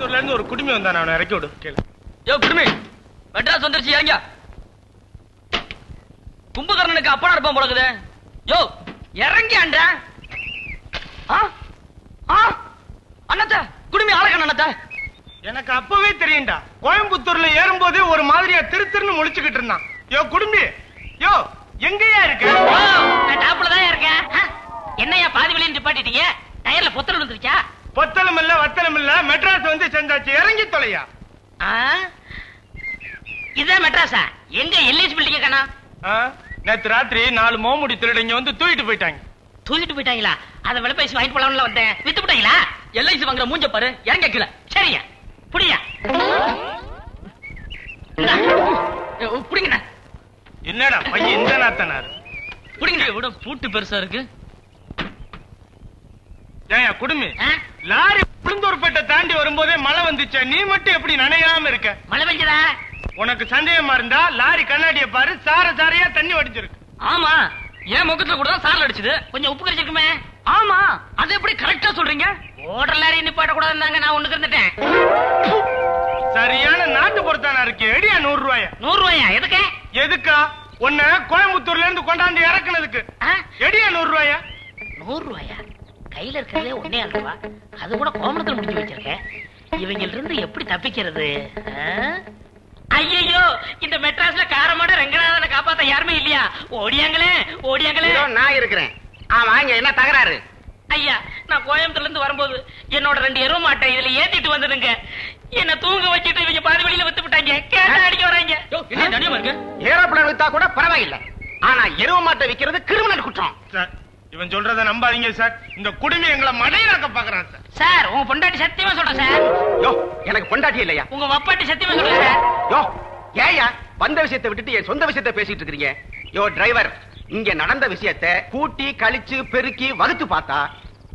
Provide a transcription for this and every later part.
கோயம்புத்தூர்ல இருந்து ஒரு குடுமி வந்தான் அவனை இறக்கி விடு. கேளு. யோ குடுமி. மெட்ராஸ் வந்துருச்சு இறங்க கும்பகர்ணனுக்கு அப்பனா இருப்பான் போலக்குது. யோ இறங்கி ஆண்ட அண்ணாத்த குடுமி ஆளக்கண்ண அண்ணாத்த. எனக்கு அப்பவே தெரியும்டா. கோயம்புத்தூர்ல ஏறும்போதே ஒரு மாதிரியா திரு திருன்னு முழிச்சுக்கிட்டு இருந்தான். யோ குடும்பி யோ எங்கயா இருக்க? நான் டாப்ல தான் இருக்கேன். ஆ, என்னய்யா பாதி வழியில் நிப்பாட்டிட்டீங்க? டயர்ல பொத்தல் வந்துருச்சா பொத்தலும் இல்ல வத்தலும் இல்ல மெட்ராஸ் வந்து செஞ்சாச்சு இறங்கி தொலையா? இதான் மெட்ராஸா? எங்க எல்ஐசி பில்டிங்க கண்ணா? நேத்து ராத்திரி நாலு மோமுடி திருடங்க வந்து தூக்கிட்டு போயிட்டாங்க. தூக்கிட்டு போயிட்டாங்களா? அதை விலை பேசி வாங்கிட்டு போலாம்ல வந்தேன். வித்து போட்டாங்களா? எல்ஐசி வாங்குற மூஞ்ச பாரு. இறங்க கீழே சரியா. புரியா புடிங்கண்ணா. என்னடா பையன் இந்த நாத்தனாரு? புடிங்கண்ணா விட பூட்டு பெருசா இருக்கு. ஏயா குடுமி? லாரி புழுந்தூர்பேட்டை தாண்டி வரும்போதே மழை வந்துச்சே. நீ மட்டும் எப்படி நனையாம இருக்க? மழை பெஞ்சதா? உனக்கு சந்தேகமா இருந்தா லாரி கண்ணாடிய பாரு சார சாரையா தண்ணி வடிஞ்சிருக்கு. ஆமா. என் முகத்துல கூட சாரல் அடிச்சது. கொஞ்சம் உப்பு கரைச்சிருக்குமே. ஆமா. அது எப்படி கரெக்டா சொல்றீங்க? ஓட்டர் லாரி நிப்பாட்ட கூடாதுன்னாங்க நான் ஒண்ணுக்கு இருந்துட்டேன் சரியான நாட்டு பொறுத்தானா இருக்கு? எடியா நூறு ரூபாய. நூறு ரூபாயா? எதுக்கு? எதுக்கா? உன்னை கோயம்புத்தூர்ல இருந்து கொண்டாந்து இறக்குனதுக்கு ஆ? எடியா நூறு ரூபாயா நூறு ரூபாயா கையில இருக்கிறதே ஒன்னே ரூபா அது கூட கோமணத்துல முடிச்சு வச்சிருக்கேன் இவங்கள இருந்து எப்படி தப்பிக்கிறது? ஐயோ இந்த மெட்ராஸ்ல காரமாட ரங்கநாதனை காப்பாத்த யாருமே இல்லையா? ஓடியாங்களே ஓடியாங்களே. நான் இருக்கிறேன். ஆமா இங்க என்ன தகராறு? ஐயா நான் கோயம்புத்தூர்ல இருந்து வரும்போது என்னோட ரெண்டு எருவ மாட்டை இதுல ஏத்திட்டு வந்ததுங்க. என்ன தூங்க வச்சுட்டு இவங்க பாதி வழியில வித்து விட்டாங்க. கேட்டா அடிக்க வராங்க. ஏரோப்ளேன் வித்தா கூட பரவாயில்லை. ஆனா எருவ மாட்டை விக்கிறது கிரிமினல் குற்றம். இவன் சொல்றத நம்பாதீங்க சார். இந்த குடுமி எங்களை மடையிலாக்க பாக்குறான் சார். சார் உங்க பொண்டாட்டி சத்தியமா சொல்றேன் சார்? யோ எனக்கு பொண்டாட்டி இல்லையா? உங்க வப்பாட்டி சத்தியமா சொல்றேன் சார்? யோ ஏயா வந்த விஷயத்தை விட்டுட்டு என் சொந்த விஷயத்தை பேசிட்டு இருக்கீங்க யோ டிரைவர் இங்க நடந்த விஷயத்தை கூட்டி கழிச்சு பெருக்கி வகுத்து பார்த்தா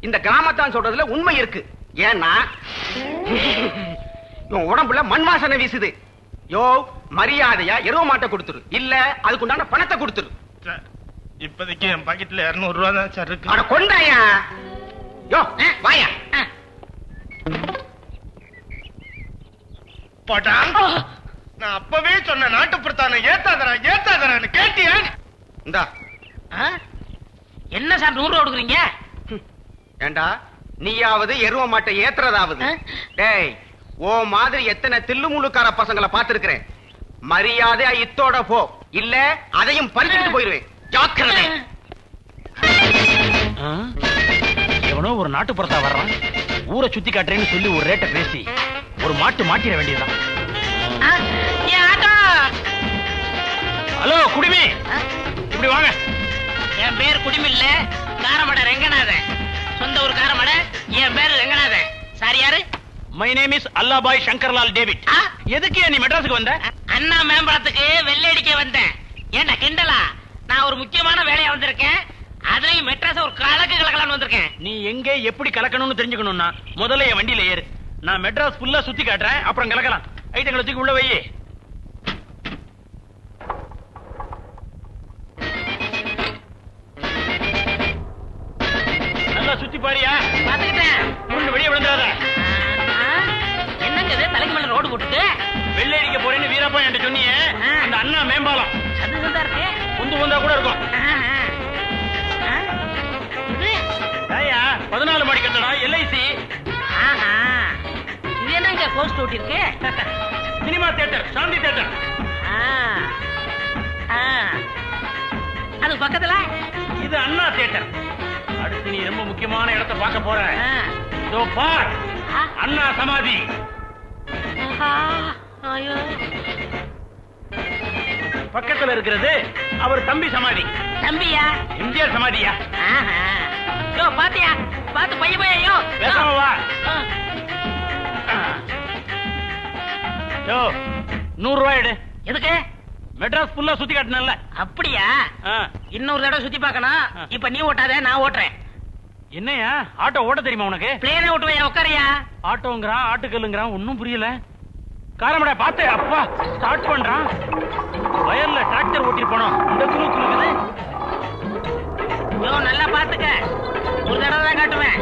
இந்த கிராமத்தான் சொல்றதுல உண்மை இருக்கு. ஏன்னா இவன் உடம்புல மண் வாசனை வீசுது. யோ மரியாதையா எருவ மாட்டை கொடுத்துரு. இல்ல அதுக்குண்டான பணத்தை கொடுத்துரு. சார் இப்போதைக்கு என் பாக்கெட்ல இருநூறு ரூபா தான் சார் இருக்கு. அட கொண்டாயா யோ வாயா. ஆ. போட்டான் நான் அப்பவே சொன்ன நாட்டுப்புறத்தான ஏத்தாதரா ஏத்தாதரான்னு கேட்டியா? இந்தா? என்ன சார் நூறு ரூபா கொடுக்குறீங்க? ஏண்டா நீயாவது எருவ மாட்டை ஏத்துறதாவது? டேய் ஓ மாதிரி எத்தனை தில்லுமுள்ளுக்கார பசங்களை பார்த்திருக்கிறேன். மரியாதையா இத்தோட போ. இல்ல அதையும் பறிச்சுட்டு போயிருவேன். ஜாக்கிரதை. எவனோ ஒரு நாட்டுப்புறத்தா வர்றான். ஊரை சுத்தி காட்டுறேன்னு சொல்லி ஒரு ரேட்டை பேசி ஒரு மாட்டு மாட்டிட வேண்டியதுதான். ஹலோ குடிமி? இப்படி வாங்க. என் பேர் குடிமில்ல காரமட ரெங்கநாதன் சொந்த ஊர் காரமட என் பேர் ரெங்கநாதன் சார் யாரு? My name is Allabhai Shankarlal David? எதுக்கு நீ மெட்ராஸுக்கு வந்த? அண்ணா மேம்படத்துக்கு வெள்ளடிக்க வந்தேன். ஏண்டா கிண்டலா? நான் ஒரு முக்கியமான வேலையா வந்திருக்கேன். அதுலயும் மெட்ராஸ் ஒரு கலக்கு கலக்கலான்னு வந்திருக்கேன். நீ எங்க எப்படி கலக்கணும்னு தெரிஞ்சுக்கணும்னா முதல்ல என் வண்டியில ஏறு. நான் மெட்ராஸ் ஃபுல்லா சுத்தி காட்டுறேன் அப்புறம் கலக்கலாம். ஐட்டங்களை தூக்கி உள்ள வை நல்லா சுத்தி பாரியா? பாத்துக்கிட்டேன் உருண்டு வெளியே விழுந்துடாத. என்னங்க இது? தலைக்கு மேல ரோடு போட்டுட்டு? வெள்ளை அடிக்க போறேன்னு வீரப்பா என்கிட்ட சொன்னியே. அந்த அண்ணா மேம்பாலம். இருக்கு குந்து குந்தா கூட இருக்கும் ஏயா பதினாலு மாடி கட்டடம் எல்ஐசி ஆஹா. இது என்னங்க போஸ்ட் ஓட்டி இருக்கு சினிமா தியேட்டர் சாந்தி தியேட்டர். அது பக்கத்துல இது அண்ணா தியேட்டர் அடுத்து நீ ரொம்ப முக்கியமான இடத்தை பார்க்க போற. இதோ பார். அண்ணா சமாதி. ஐயோ. பக்கத்துல இருக்கிறது அவர் தம்பி சமாதி. தம்பியா? எம்ஜிஆர் சமாதியா. யோ பாத்தியா? பாத்து பைய பைய பேசாம வா. யோ நூறு ரூபாய் எடு. எதுக்கு? மெட்ராஸ் ஃபுல்லா சுத்தி காட்டினல்ல அப்படியா. இன்னொரு தடவை சுத்தி பார்க்கணும். இப்ப நீ ஓட்டாத நான் ஓட்டுறேன். என்னய்யா ஆட்டோ ஓட்ட தெரியுமா உனக்கு? பிளேனை ஓட்டுவையா உட்காரியா? ஆட்டோங்கிறான் ஆட்டுக்கல்லுங்கிறான் ஒன்னும் புரியல. காரமடா பாத்து அப்பா. ஸ்டார்ட் பண்றான். வயல்ல டிராக்டர் ஓட்டி போனோம். இந்த குழு குழுக்குது. நல்லா பாத்துக்க ஒரு தடவை தான் காட்டுவேன்.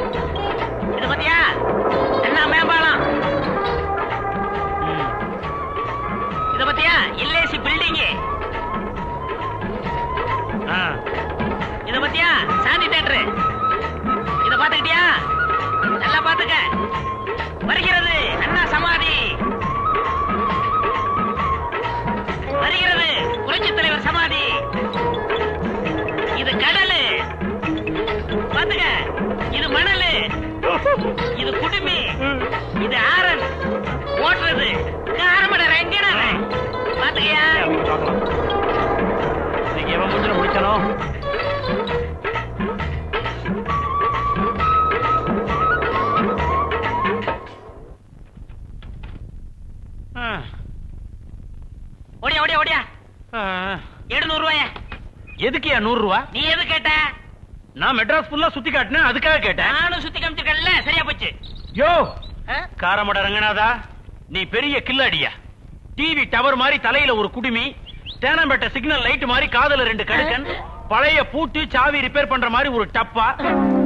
குடுமி. இது ஆரன். ஓட்டுறது. காரமட ரெங்கனவன். பாத்துக்கயா? இன்னைக்கு எவன் முடிஞ்சு முடிச்சானோ? ஓடியா ஓடியா ஓடியா. எழுநூறு ரூபாய எதுக்குயா நூறு ரூபா நீ எது கேட்ட? நான் மெட்ராஸ் ஃபுல்லா சுத்தி காட்டினேன் அதுக்காக கேட்டேன். நானும் சுத்தி காமிச்சிருக்கேன்ல சரியா போச்சு. யோ? காரமட ரங்கநாதா நீ பெரிய கில்லாடியா? டிவி டவர் மாதிரி தலையில ஒரு குடுமி தேனம்பேட்டை சிக்னல் லைட் மாதிரி காதுல ரெண்டு கடுக்கன் பழைய பூட்டு சாவி ரிப்பேர் பண்ற மாதிரி ஒரு டப்பா.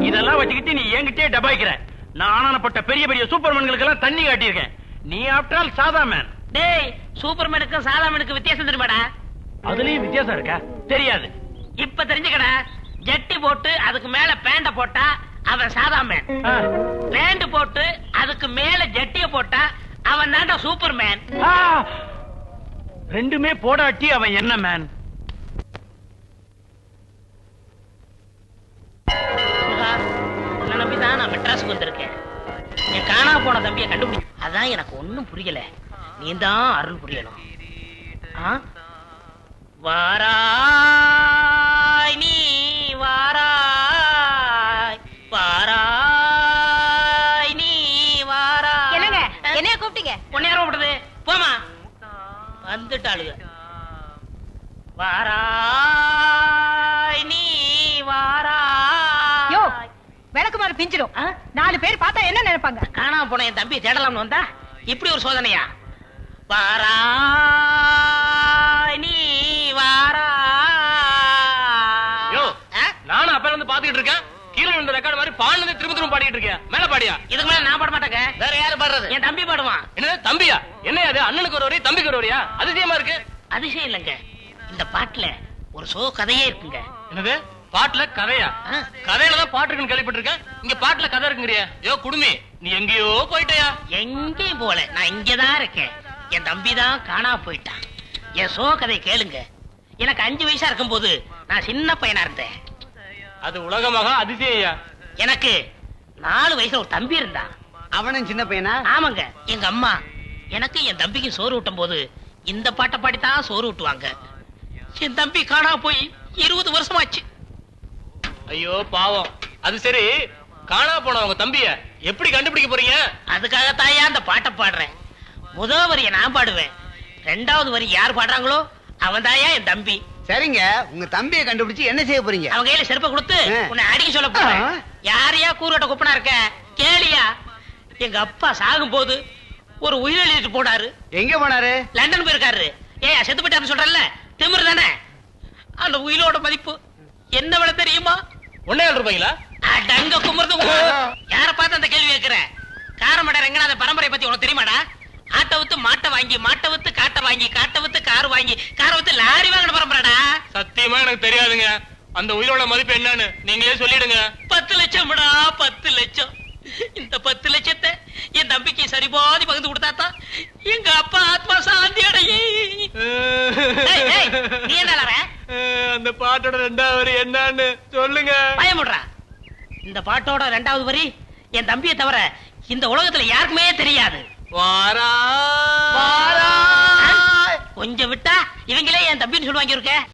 இதெல்லாம் வச்சுக்கிட்டு நீ என்கிட்டயே டபாய்க்கிற. நான் ஆனானப்பட்ட பெரிய பெரிய சூப்பர்மேன்களுக்கு எல்லாம் தண்ணி காட்டியிருக்கேன். நீ ஆஃப்டர் ஆல் சாதா மேன் டேய் சூப்பர்மேனுக்கும் சாதாமனுக்கும் வித்தியாசம் தெரியுமாடா? அதுலயும் வித்தியாசம் இருக்கா? தெரியாது. இப்ப தெரிஞ்சுக்கடா ஜட்டி போட்டு அதுக்கு மேல பேண்ட போட்டா அவன் சாதா மேன் போட்டு அதுக்கு மேல ஜட்டிய போட்டா அவன் தான்டா சூப்பர் மேன்! ரெண்டுமே போடாட்டி அவன் என்ன மேன் நம்பிதான் நான் மெட்ராஸுக்கு வந்திருக்கேன். என் காணா போன தம்பியை கண்டுபிடி. அதான் எனக்கு ஒண்ணும் புரியல. நீ தான் அருள் புரியணும்? வாராய் நீ வாராய். என்னைய கூப்பிட்டீங்க? உன்னை யாரும் விடுது போமா வந்துட்டாளுங்க வாராய் நீ வாராய். யோ விளக்குமாறு பிஞ்சிடும்? நாலு பேர் பார்த்தா என்ன நினைப்பாங்க? காணாம போன என் தம்பி தேடலாம்னு வந்தா இப்படி ஒரு சோதனையா? வாராய் நீ வாராய். யோ. நானும் அப்ப இருந்து பாத்துக்கிட்டு இருக்கேன் கீழே விழுந்த ரெக்கார்டு மாதிரி திரும்ப பாடிட்டு இருக்கேன். மேல பாடியா? இதுக்கு மேல நான் பாட மாட்டேங்க வேற யாரு பாடுறது? என் தம்பி பாடுவான். என்னது தம்பியா? என்ன அது? அண்ணனுக்கு ஒரு வரி தம்பிக்கு ஒரு வரியா? அதிசயமா இருக்கு. அதிசயம் இல்லைங்க. இந்த பாட்டுல ஒரு சோ கதையே இருக்குங்க. என்னது? பாட்டுல கதையா. கதையில தான் பாட்டு இருக்குன்னு கேள்விப்பட்டிருக்கேன். இங்க பாட்டுல கதை இருக்குங்கிறியா. யோ குடுமி நீ எங்கேயோ போயிட்டயா? எங்கேயும் போல. நான் இங்கதான் இருக்கேன். என் தம்பி தான் காணா போயிட்டான். என் சோ கதை கேளுங்க. எனக்கு அஞ்சு வயசா இருக்கும்போது நான் சின்ன பையனா இருந்தேன். அது உலகமாக அதிசயா எனக்கு நாலு வயசுல ஒரு தம்பி இருந்தான். அவனும் சின்ன பையனா? ஆமாங்க. எங்க அம்மா. எனக்கு என் தம்பிக்கு சோறு ஊட்டும் போது இந்த பாட்டை பாடித்தான் சோறு ஊட்டுவாங்க. என் தம்பி காணா போய் இருபது வருஷமாச்சு. ஐயோ பாவம். அது சரி. காணா போன உங்க தம்பிய எப்படி கண்டுபிடிக்க போறீங்க? அதுக்காகத்தாயா அந்த பாட்டை பாடுறேன். முதல் வரியை நான் பாடுவேன். ரெண்டாவது வரி யார் பாடுறாங்களோ அவன் தாயா என் தம்பி. சரிங்க. உங்க தம்பியை கண்டுபிடிச்சு என்ன செய்ய போறீங்க? அவன் கையில செருப்பை கொடுத்து. உன்னை அடிக்க சொல்ல போறேன். யாரையா கூறுட்ட குப்பனா இருக்க? கேளியா? எங்க அப்பா சாகும் போது ஒரு உயிர் எழுதிட்டு போனாரு. எங்க போனாரு? லண்டன் போயிருக்காரு. ஏய் செத்து போயிட்டாருன்னு சொல்றல திமிரு தானே? அந்த உயிரோட மதிப்பு என்ன விலை தெரியுமா? ஒன்னே ரூபாய்ங்களா அடங்க குமுறது யார பார்த்து அந்த கேள்வி கேட்கிற? காரமட ரெங்கநாத பரம்பரை பத்தி உனக்கு தெரியுமாடா? வாங்கி மாட்டை வித்து காட்டை வாங்கி காட்டை வித்து கார் வாங்கி காரை வித்து லாரி வாங்கின பரம்பரைடா சத்தியமா எனக்கு தெரியாதுங்க. அந்த உயிரோட மதிப்பு என்னன்னு நீங்களே சொல்லிடுங்க. பத்து லட்சம்டா பத்து லட்சம். இந்த பத்து லட்சத்தை என் தம்பிக்கு சரிபாதி பகிர்ந்து கொடுத்தாதான் எங்க அப்பா ஆத்மா சாந்தி நீ என்ன? அந்த பாட்டோட ரெண்டாவது வரி என்னன்னு சொல்லுங்க. பயமுடுறா. இந்த பாட்டோட ரெண்டாவது வரி என் தம்பியை தவிர இந்த உலகத்துல யாருக்குமே தெரியாது. வாரா கொஞ்சம் விட்டா இவங்களே என் தம்பின்னு சொல்லுவாங்க இருக்க